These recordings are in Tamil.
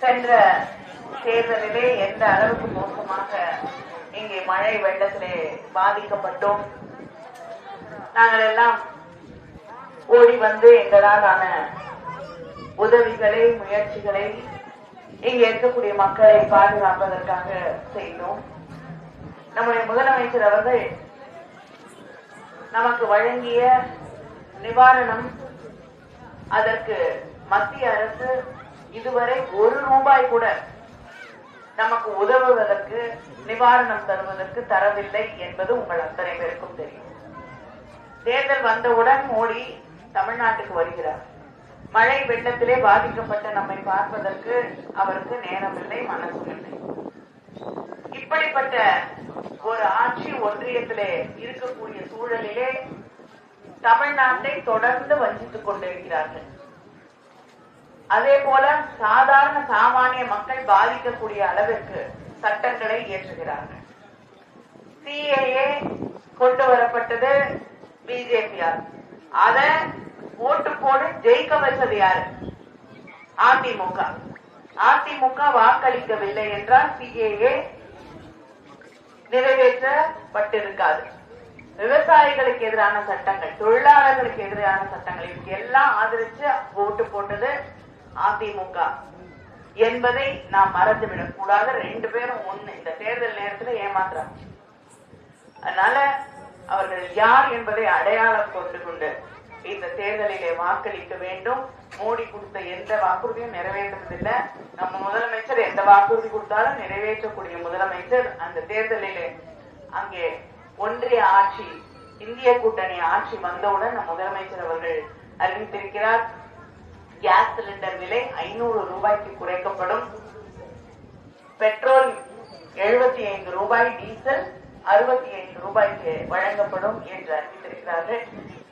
சென்ற தேர்தலிலே எந்த அளவுக்கு மோசமாக இங்கே மழை வெள்ளத்திலே பாதிக்கப்பட்டோம்? நாங்கள் எல்லாம் ஓடி வந்து எங்களால் ஆன உதவிகளை முயற்சிகளை இங்கே இருக்கக்கூடிய மக்களை பாதுகாப்பதற்காக செய்தோம். நம்முடைய முதலமைச்சர் அவர்கள் நமக்கு வழங்கிய நிவாரணம் அதற்கு மத்திய அரசு இதுவரை ஒரு ரூபாய் கூட நமக்கு உதவுவதற்கு நிவாரணம் தருவதற்கு தரவில்லை என்பது உங்கள் அத்தனை பேருக்கும் தெரியும். தேர்தல் வந்தவுடன் மோடி தமிழ்நாட்டுக்கு வருகிறார். மழை வெள்ளத்திலே பாதிக்கப்பட்ட நம்மை பார்ப்பதற்கு அவருக்கு நேரமில்லை மனசும் இல்லை இப்படிப்பட்ட ஒரு ஆட்சி ஒன்றியத்திலே இருக்கக்கூடிய சூழலிலே தமிழ்நாட்டை தொடர்ந்து வஞ்சித்துக் கொண்டிருக்கிறார்கள். அதே போல சாதாரண சாமானிய மக்கள் பாதிக்கக்கூடிய அளவிற்கு சட்டங்களை இயற்றுகிறார்கள். சிஏஏ கொண்டு வரப்பட்டது பிஜேபியார் அத ஓட்டு போடு ஜெயிக்க வச்சது யாரு? அதிமுக அதிமுக வாக்களிக்கவில்லை என்றால் சிஏஏ நிறைவேற்றப்பட்டிருக்காது. விவசாயிகளுக்கு எதிரான சட்டங்கள் தொழிலாளர்களுக்கு எதிரான சட்டங்கள் இதுக்கு எல்லாம் ஆதரிச்சு ஓட்டு போட்டது அதிமுக என்பதை நாம் மறந்துவிடக் கூடாது. ரெண்டு பேரும் ஒண்ணு. இந்த தேர்தல் நேரத்துல ஏமாத்துறாங்க அதனால அவர்கள் யார் என்பதை அடையாளம் கொண்டு கொண்டு இந்த தேர்தலிலே வாக்களிக்க வேண்டும். மோடி கொடுத்த எந்த வாக்குறுதியும் நிறைவேற்றதில்லை நம்ம முதலமைச்சர் எந்த வாக்குறுதி கொடுத்தாலும் நிறைவேற்றக்கூடிய முதலமைச்சர் அந்த தேர்தலிலே அங்கே ஒன்றிய ஆட்சி இந்திய கூட்டணி ஆட்சி வந்தவுடன் நம் முதலமைச்சர் அவர்கள் அறிவித்திருக்கிறார். கேஸ் சிலிண்டர் விலை ஐநூறு ரூபாய்க்கு குறைக்கப்படும். பெட்ரோல் எழுபத்தி ஐந்து ரூபாய் டீசல் அறுபத்தி ஐந்து ரூபாய்க்கு வழங்கப்படும் என்று அறிவித்திருக்கிறார்கள்.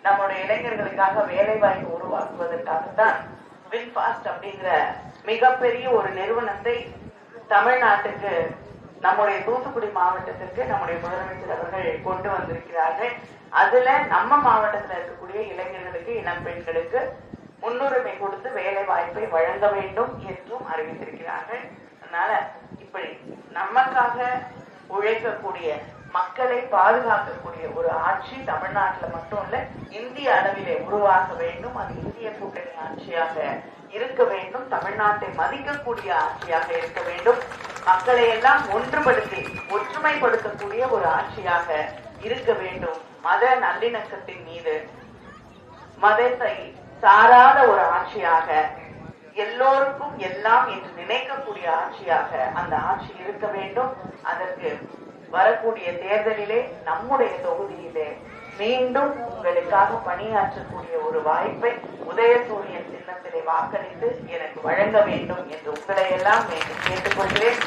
நம்முடைய இளைஞர்களுக்காக வேலை வாய்ப்பு உருவாக்குவதற்காகத்தான் வின்பாஸ்ட் அப்படிங்கிற மிகப்பெரிய ஒரு நிறுவனத்தை தமிழ்நாட்டுக்கு நம்முடைய தூத்துக்குடி மாவட்டத்திற்கு நம்முடைய முதலமைச்சர் அவர்கள் கொண்டு வந்திருக்கிறார்கள். அதுல நம்ம மாவட்டத்தில் இருக்கக்கூடிய இளைஞர்களுக்கு இளம் பெண்களுக்கு முன்னுரிமை கொடுத்து வேலை வாய்ப்பை வழங்க வேண்டும் என்றும் அறிவித்திருக்கிறார்கள். அதனால இப்படி நமக்காக உழைக்கக்கூடிய மக்களை பாதுகாக்கக்கூடிய ஒரு ஆட்சி தமிழ்நாட்டில் மட்டும் இல்ல இந்திய அளவிலே உருவாக வேண்டும். அது இந்திய கூட்டணி ஆட்சியாக இருக்க வேண்டும். தமிழ்நாட்டை மதிக்கக்கூடிய ஆட்சியாக இருக்க வேண்டும். மக்களை எல்லாம் ஒன்றுபடுத்தி ஒற்றுமைப்படுத்தக்கூடிய ஒரு ஆட்சியாக இருக்க வேண்டும். மத நல்லிணக்கத்தின் மீது மதத்தை சாராத ஒரு ஆட்சியாக எல்லோருக்கும் எல்லாம் என்று நினைக்கக்கூடிய ஆட்சியாக அந்த ஆட்சி இருக்க வேண்டும். அதற்கு வரக்கூடிய தேர்தலிலே நம்முடைய தொகுதியிலே மீண்டும் உங்களுக்காக பணியாற்றக்கூடிய ஒரு வாய்ப்பை உதயசூரியன் சின்னத்திலே வாக்களித்து எனக்கு வழங்க வேண்டும் என்று உங்களை எல்லாம் கேட்டுக்கொள்கிறேன்.